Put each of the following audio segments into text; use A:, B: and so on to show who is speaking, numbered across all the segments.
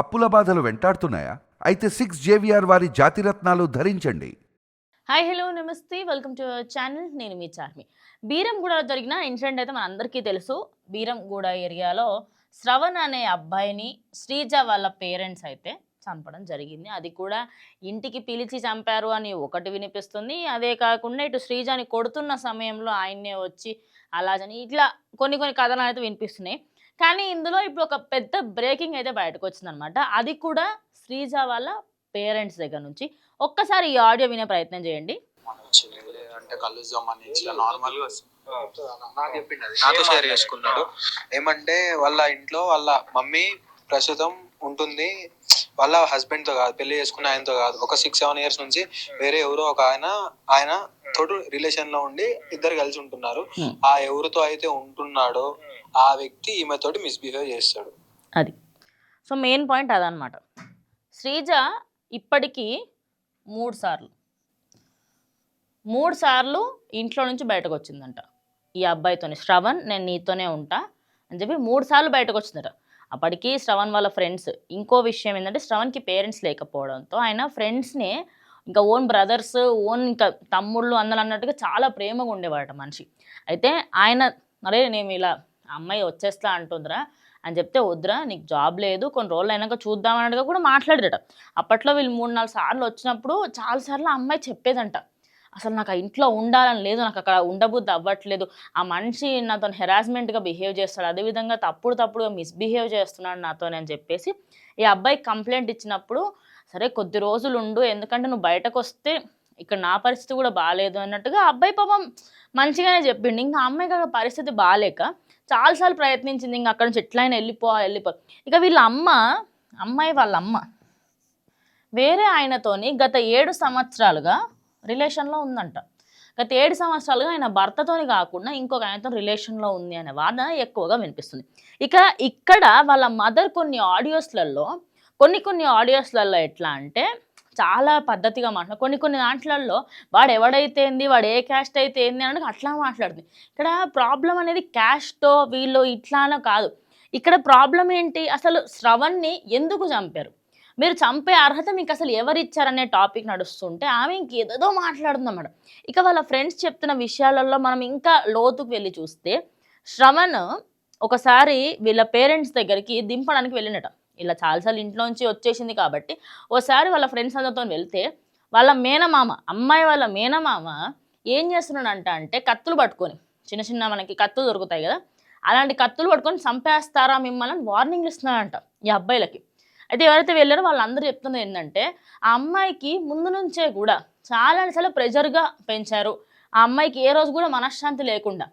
A: అప్పుల బాధలు వెంటాడుతున్నాయా? అయితే సిక్స్ జేవిఆర్ వారి జాతిరత్నాలు ధరించండి.
B: హాయ్ హలో నమస్తే. Welcome to channel. నేను మీ చార్మి. బీరంగూడలో జరిగిన ఇన్సిడెంట్ అయితే మనందరికీ తెలుసు. బీరంగూడ ఏరియాలో శ్రవణ్ అనే అబ్బాయిని శ్రీజ వాళ్ళ పేరెంట్స్ అయితే చంపడం జరిగింది. అది కూడా ఇంటికి పిలిచి చంపారు అని ఒకటి వినిపిస్తుంది. అదే కాకుండా ఇటు శ్రీజని కొడుతున్న సమయంలో ఆయన్నే వచ్చి అలాజని ఇట్లా కొన్ని కొన్ని కథలు అయితే వినిపిస్తున్నాయి. కానీ ఇందులో ఇప్పుడు ఒక పెద్ద బ్రేకింగ్ అయితే బయటకు వచ్చిందనమాట అది కూడా శ్రీజ వాళ్ళ పేరెంట్స్ దగ్గర నుంచి. ఒక్కసారి ఈ ఆడియో వినే ప్రయత్నం చేయండి.
C: అంటే కలుద్దామని ఇట్లా నాతో షేర్ చేసుకున్నాడు. ఏమంటే వాళ్ళ ఇంట్లో వాళ్ళ మమ్మీ ప్రస్తుతం ఉంటుంది. వాళ్ళ హస్బెండ్తో కాదు పెళ్ళి చేసుకున్న ఆయనతో కాదు. ఒక సిక్స్ సెవెన్ ఇయర్స్ నుంచి వేరే ఎవరో ఒక ఆయన ఆయన తోడు రిలేషన్లో ఉండి ఇద్దరు కలిసి ఉంటున్నారు. ఆ ఎవరితో అయితే ఉంటున్నాడో ఆ వ్యక్తి ఈమెతోటి మిస్బిహేవ్ చేస్తాడు.
B: అది. సో మెయిన్ పాయింట్ అదనమాట శ్రీజ ఇప్పటికీ మూడు సార్లు. మూడు సార్లు ఇంట్లో నుంచి బయటకు వచ్చిందంట ఈ అబ్బాయితోని శ్రవణ్ నేను నీతోనే ఉంటా అని చెప్పి మూడు సార్లు బయటకు వచ్చిందట అప్పటికి శ్రవణ్ వాళ్ళ ఫ్రెండ్స్ ఇంకో విషయం ఏంటంటే శ్రవణ్కి పేరెంట్స్ లేకపోవడంతో ఆయన ఫ్రెండ్స్ని ఇంకా ఓన్ బ్రదర్స్ ఓన్ ఇంకా తమ్ముళ్ళు అందరు అన్నట్టుగా చాలా ప్రేమగా ఉండేవాడట మనిషి. అయితే ఆయన అరే నేను ఇలా అమ్మాయి వచ్చేస్తా అంటుందిరా అని చెప్తే వద్దురా నీకు జాబ్ లేదు కొన్ని రోజులు అయినాక చూద్దాం అన్నట్టుగా కూడా మాట్లాడేట అప్పట్లో వీళ్ళు మూడు నాలుగు సార్లు వచ్చినప్పుడు చాలాసార్లు ఆ అమ్మాయి చెప్పేదంట. అసలు నాకు ఆ ఇంట్లో ఉండాలని లేదు నాకు అక్కడ ఉండబుద్ధి అవ్వట్లేదు. ఆ మనిషి నాతో హెరాస్మెంట్గా బిహేవ్ చేస్తాడు. అదేవిధంగా తప్పుడు తప్పుడుగా మిస్బిహేవ్ చేస్తున్నాడు నాతో అని చెప్పేసి ఈ అబ్బాయి కంప్లైంట్ ఇచ్చినప్పుడు సరే కొద్ది రోజులు ఉండు ఎందుకంటే నువ్వు బయటకు వస్తే ఇక్కడ నా పరిస్థితి కూడా బాగాలేదు అన్నట్టుగా అబ్బాయి పాపం మంచిగానే చెప్పిండు. ఇంకా అమ్మాయి కాక పరిస్థితి బాగాలేక చాలాసార్లు ప్రయత్నించింది. ఇంకా అక్కడ నుంచి ఎట్లయినా వెళ్ళిపోవాలి వెళ్ళిపో. ఇక వీళ్ళ అమ్మ అమ్మాయి వాళ్ళ అమ్మ వేరే ఆయనతోని గత ఏడు సంవత్సరాలుగా రిలేషన్లో ఉందంట. గత ఏడు సంవత్సరాలుగా ఆయన భర్తతోని కాకుండా ఇంకొక ఆయనతో రిలేషన్లో ఉంది అనే వాదన ఎక్కువగా వినిపిస్తుంది. ఇక ఇక్కడ వాళ్ళ మదర్ కొన్ని ఆడియోస్లలో కొన్ని కొన్ని ఆడియోస్లలో ఎట్లా అంటే చాలా పద్ధతిగా మాట్లాడు కొన్ని కొన్ని దాంట్లలో వాడు ఎవడైతే ఏంది వాడు ఏ క్యాస్ట్ అయితే ఏంది అని అట్లా మాట్లాడుతుంది. ఇక్కడ ప్రాబ్లం అనేది క్యాస్టో వీళ్ళు ఇట్లానో కాదు. ఇక్కడ ప్రాబ్లం ఏంటి? అసలు శ్రవణ్ని ఎందుకు చంపారు? మీరు చంపే అర్హత మీకు అసలు ఎవరిచ్చారనే టాపిక్ నడుస్తుంటే ఆమె ఇంకేదో మాట్లాడుతుంది అన్నమాట ఇక వాళ్ళ ఫ్రెండ్స్ చెప్తున్న విషయాలలో మనం ఇంకా లోతుకు వెళ్ళి చూస్తే శ్రవణ్ ఒకసారి వీళ్ళ పేరెంట్స్ దగ్గరికి దింపడానికి వెళ్ళినట ఇలా చాలాసార్లు ఇంట్లోంచి వచ్చేసింది కాబట్టి ఓసారి వాళ్ళ ఫ్రెండ్స్ అందరితో వెళ్తే వాళ్ళ మేనమామ అమ్మాయి వాళ్ళ మేనమామ ఏం చేస్తున్నాడంట అంటే కత్తులు పట్టుకొని చిన్న చిన్న మనకి కత్తులు దొరుకుతాయి కదా అలాంటి కత్తులు పట్టుకొని చంపేస్తారా మిమ్మల్ని వార్నింగ్ ఇస్తున్నాడంట ఈ అబ్బాయిలకి. అయితే ఎవరైతే వెళ్ళారో వాళ్ళందరూ చెప్తున్నది ఏంటంటే ఆ అమ్మాయికి ముందు నుంచే కూడా చాలా చాలా ప్రెజర్గా పెంచారు. ఆ అమ్మాయికి ఏ రోజు కూడా మనశ్శాంతి లేకుండా.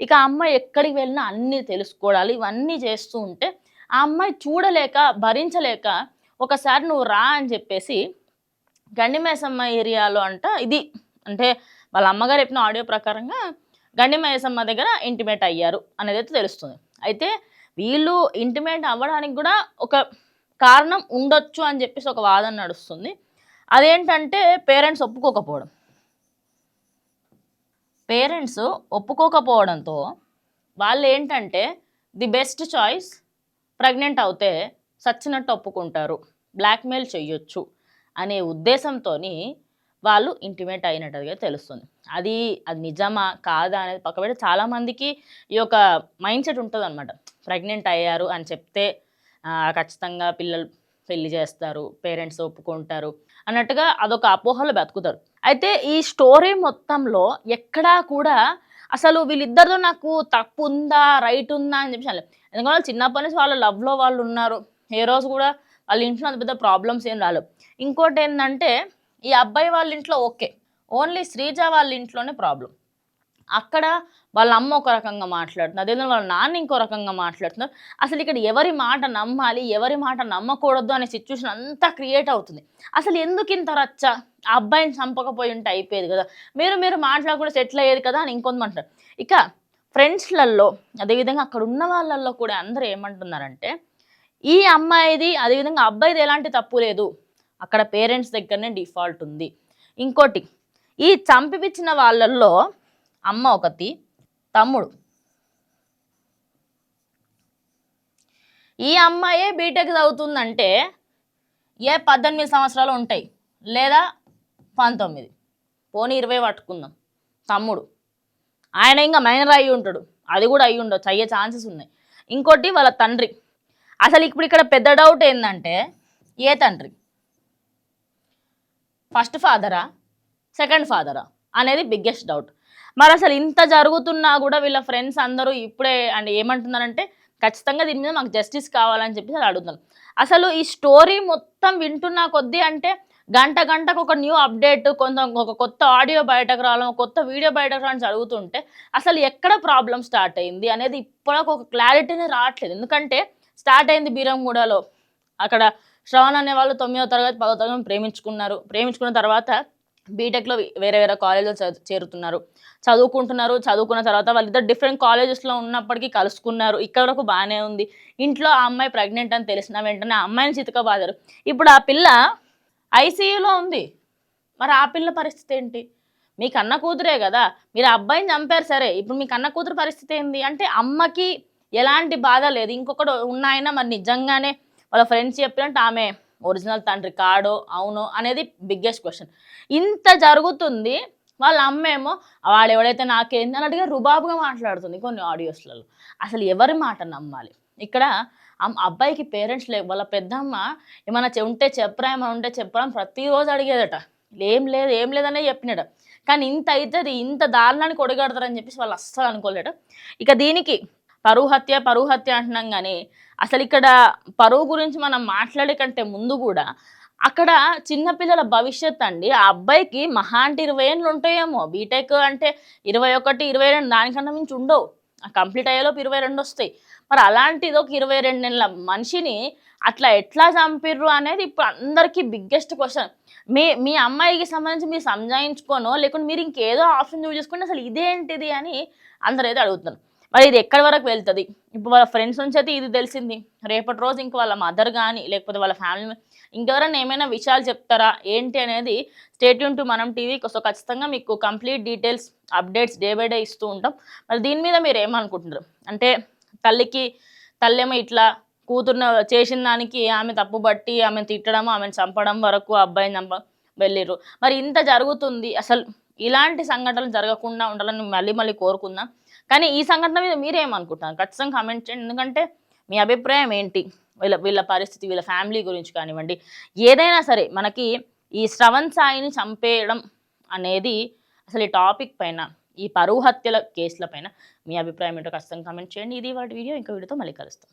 B: ఇక ఆ అమ్మాయి ఎక్కడికి వెళ్ళినా అన్నీ తెలుసుకోవాలి ఇవన్నీ చేస్తూ ఉంటే ఆ అమ్మాయి చూడలేక భరించలేక ఒకసారి నువ్వు రా అని చెప్పేసి గండిమేసమ్మ ఏరియాలో అంట ఇది. అంటే వాళ్ళ అమ్మగారు చెప్పిన ఆడియో ప్రకారంగా గండిమేసమ్మ దగ్గర ఇంటిమేట్ అయ్యారు అనేది అయితే తెలుస్తుంది. అయితే వీళ్ళు ఇంటిమేట్ అవ్వడానికి కూడా ఒక కారణం ఉండొచ్చు అని చెప్పేసి ఒక వాదన నడుస్తుంది. అదేంటంటే పేరెంట్స్ ఒప్పుకోకపోవడం. పేరెంట్స్ ఒప్పుకోకపోవడంతో వాళ్ళు ఏంటంటే ది బెస్ట్ చాయిస్ ప్రెగ్నెంట్ అవుతే సచ్చినట్టు ఒప్పుకుంటారు. బ్లాక్మెయిల్ చేయొచ్చు అనే ఉద్దేశంతో వాళ్ళు ఇంటిమేట్ అయినట్టుగా తెలుస్తుంది. అది అది నిజమా? కాదా? అనేది పక్కబెట్టి చాలామందికి ఈ యొక్క మైండ్ సెట్ ఉంటుంది అనమాట ప్రెగ్నెంట్ అయ్యారు అని చెప్తే ఖచ్చితంగా పిల్లలు పెళ్ళి చేస్తారు పేరెంట్స్ ఒప్పుకుంటారు అన్నట్టుగా అదొక అపోహలో బతుకుతారు. అయితే ఈ స్టోరీ మొత్తంలో ఎక్కడా కూడా అసలు వీళ్ళిద్దరితో నాకు తప్పు ఉందా రైట్ ఉందా అని చెప్పి ఎందుకంటే వాళ్ళు చిన్నప్పటి నుంచి వాళ్ళ లవ్లో వాళ్ళు ఉన్నారు. ఏ రోజు కూడా వాళ్ళ ఇంట్లో అంత పెద్ద ప్రాబ్లమ్స్ ఏం రాలేదు. ఇంకోటి ఏంటంటే ఈ అబ్బాయి వాళ్ళ ఇంట్లో ఓకే ఓన్లీ శ్రీజ వాళ్ళ ఇంట్లోనే ప్రాబ్లం అక్కడ వాళ్ళ అమ్మ ఒక రకంగా మాట్లాడుతుంది అదేవిధంగా వాళ్ళ నాన్న ఇంకో రకంగా మాట్లాడుతున్నారు. అసలు ఇక్కడ ఎవరి మాట నమ్మాలి ఎవరి మాట నమ్మకూడదు అనే సిచ్యువేషన్ అంతా క్రియేట్ అవుతుంది. అసలు ఎందుకు ఇంత రచ్చ? ఆ అబ్బాయిని చంపకపోయి ఉంటే అయిపోయేది కదా. మీరు మీరు మాట్లాడకుండా సెటిల్ అయ్యేది కదా అని ఇంకొంత అంటారు ఇక ఫ్రెండ్స్లలో అదేవిధంగా అక్కడ ఉన్న వాళ్ళల్లో కూడా అందరూ ఏమంటున్నారంటే ఈ అమ్మాయిది అదేవిధంగా అబ్బాయిది ఎలాంటి తప్పు లేదు. అక్కడ పేరెంట్స్ దగ్గరనే డిఫాల్ట్ ఉంది. ఇంకోటి ఈ చంపిపిచ్చిన వాళ్ళల్లో అమ్మ ఒకటి తమ్ముడు. ఈ అమ్మాయే బీటెక్ చదువుతుందంటే ఏ పద్దెనిమిది సంవత్సరాలు ఉంటాయి? లేదా పంతొమ్మిది. పోనీ ఇరవై పట్టుకుందాం. తమ్ముడు. ఆయన ఇంకా మైనర్ అయి ఉంటాడు. అది కూడా అయి ఉండొచ్చు. అయ్యే ఛాన్సెస్ ఉన్నాయి. ఇంకోటి వాళ్ళ తండ్రి. అసలు ఇప్పుడు ఇక్కడ పెద్ద డౌట్ ఏంటంటే ఏ తండ్రి? ఫస్ట్ ఫాదరా సెకండ్ ఫాదరా అనేది బిగ్గెస్ట్ డౌట్ మరి అసలు ఇంత జరుగుతున్నా కూడా వీళ్ళ ఫ్రెండ్స్ అందరూ ఇప్పుడే అండ్ ఏమంటున్నారంటే ఖచ్చితంగా దీని మీద మాకు జస్టిస్ కావాలని చెప్పి అది అడుగుతున్నారు. అసలు ఈ స్టోరీ మొత్తం వింటున్నా కొద్దీ అంటే గంట గంటకు ఒక న్యూ అప్డేట్ కొంత ఒక కొత్త ఆడియో బయటకు రావడం ఒక కొత్త వీడియో బయటకు రావడం జరుగుతుంటే అసలు ఎక్కడ ప్రాబ్లం స్టార్ట్ అయింది అనేది ఇప్పటికి ఒక క్లారిటీనే రావట్లేదు. ఎందుకంటే స్టార్ట్ అయింది బీరంగూడలో. అక్కడ శ్రవణ్ అనే వాళ్ళు తొమ్మిదో తరగతి పదో తరగతి ప్రేమించుకున్నారు. ప్రేమించుకున్న తర్వాత బీటెక్లో వేరే వేరే కాలేజీలో చదు- చేరుతున్నారు. చదువుకుంటున్నారు. చదువుకున్న తర్వాత వాళ్ళిద్దరు డిఫరెంట్ కాలేజెస్లో ఉన్నప్పటికీ కలుసుకున్నారు. ఇక్కడ వరకు బాగానే ఉంది. ఇంట్లో ఆ అమ్మాయి ప్రెగ్నెంట్ అని తెలిసిన వెంటనే ఆ అమ్మాయిని చితకబాదారు. ఇప్పుడు ఆ పిల్ల ఐసీయూలో ఉంది. మరి ఆ పిల్ల పరిస్థితి ఏంటి? మీ కన్న కూతురే కదా. మీరు ఆ అబ్బాయిని చంపారు సరే. ఇప్పుడు మీ కన్న కూతురు పరిస్థితి ఏంది? అంటే అమ్మకి ఎలాంటి బాధ లేదు. ఇంకొకడు ఉన్నాయన మరి నిజంగానే వాళ్ళ ఫ్రెండ్స్ చెప్పినట్టు ఆమె ఒరిజినల్ తండ్రి కాడో అవునో అనేది బిగ్గెస్ట్ క్వశ్చన్ ఇంత జరుగుతుంది వాళ్ళ అమ్మేమో వాళ్ళు ఎవడైతే నాకేంది? అన్నట్టుగా రుబాబుగా మాట్లాడుతుంది కొన్ని ఆడియోస్లలో. అసలు ఎవరి మాట నమ్మాలి? ఇక్కడ అబ్బాయికి పేరెంట్స్ లేవు. వాళ్ళ పెద్దమ్మ ఏమైనా చె- ఉంటే చెప్పరా ఏమైనా ఉంటే చెప్పరా అని ప్రతిరోజు అడిగేదట. ఏం లేదు ఏం లేదనే చెప్పినాడు కానీ ఇంత అవుతుంది ఇంత దారుణానికి ఒడగడతారని చెప్పేసి వాళ్ళు అస్సలు అనుకోలేడు ఇక దీనికి పరువు హత్య పరువు హత్య అంటున్నాం కానీ అసలు ఇక్కడ పరువు గురించి మనం మాట్లాడే కంటే ముందు కూడా అక్కడ చిన్నపిల్లల భవిష్యత్ అండి. ఆ అబ్బాయికి మహా అంటే ఇరవై ఏళ్ళు ఉంటాయేమో. బీటెక్ అంటే ఇరవై ఒకటి ఇరవై రెండు దానికన్నా మించి ఉండవు. కంప్లీట్ అయ్యేలోపు ఇరవై రెండు వస్తాయి. మరి అలాంటిది ఒక ఇరవై రెండు నెలల మనిషిని అట్లా ఎట్లా చంపిర్రు అనేది ఇప్పుడు అందరికీ బిగ్గెస్ట్ క్వశ్చన్ మీ మీ అమ్మాయికి సంబంధించి మీరు సంజాయించుకోనో లేకుంటే మీరు ఇంకేదో ఆప్షన్ చూస్ చేసుకుంటే అసలు ఇదేంటిది అని అందరూ అయితే అడుగుతున్నారు. మరి ఇది ఎక్కడి వరకు వెళ్తుంది? ఇప్పుడు వాళ్ళ ఫ్రెండ్స్ నుంచి అయితే ఇది తెలిసింది. రేపటి రోజు ఇంక వాళ్ళ మదర్ కానీ లేకపోతే వాళ్ళ ఫ్యామిలీ ఇంకెవరైనా ఏమైనా విషయాలు చెప్తారా? ఏంటి అనేది స్టేట్ టు మనం టీవీ సో ఖచ్చితంగా మీకు complete details updates day by day ఇస్తూ ఉంటాం. మరి దీని మీద మీరు ఏమనుకుంటున్నారు? అంటే తల్లికి తల్లేమో ఇట్లా కూతురుని చేసిన దానికి ఆమె తప్పు బట్టి ఆమెను తిట్టడం ఆమెను చంపడం వరకు ఆ అబ్బాయిని చంప వెళ్ళిర్రు. మరి ఇంత జరుగుతుంది. అసలు ఇలాంటి సంఘటనలు జరగకుండా ఉండాలని మళ్ళీ మళ్ళీ కోరుకుందాం. కానీ ఈ సంఘటన మీద మీరేమనుకుంటున్నారు? ఖచ్చితంగా కామెంట్ చేయండి. ఎందుకంటే మీ అభిప్రాయం ఏంటి? వీళ్ళ వీళ్ళ పరిస్థితి వీళ్ళ ఫ్యామిలీ గురించి కానివ్వండి. ఏదైనా సరే మనకి ఈ శ్రవణ్ సాయిని చంపేయడం అనేది అసలు ఈ టాపిక్ పైన ఈ పరువు హత్యల కేసుల పైన మీ అభిప్రాయం ఏంటో ఖచ్చితంగా కామెంట్ చేయండి. ఇది వాటి వీడియో ఇంకో వీడియోతో మళ్ళీ కలుస్తాం.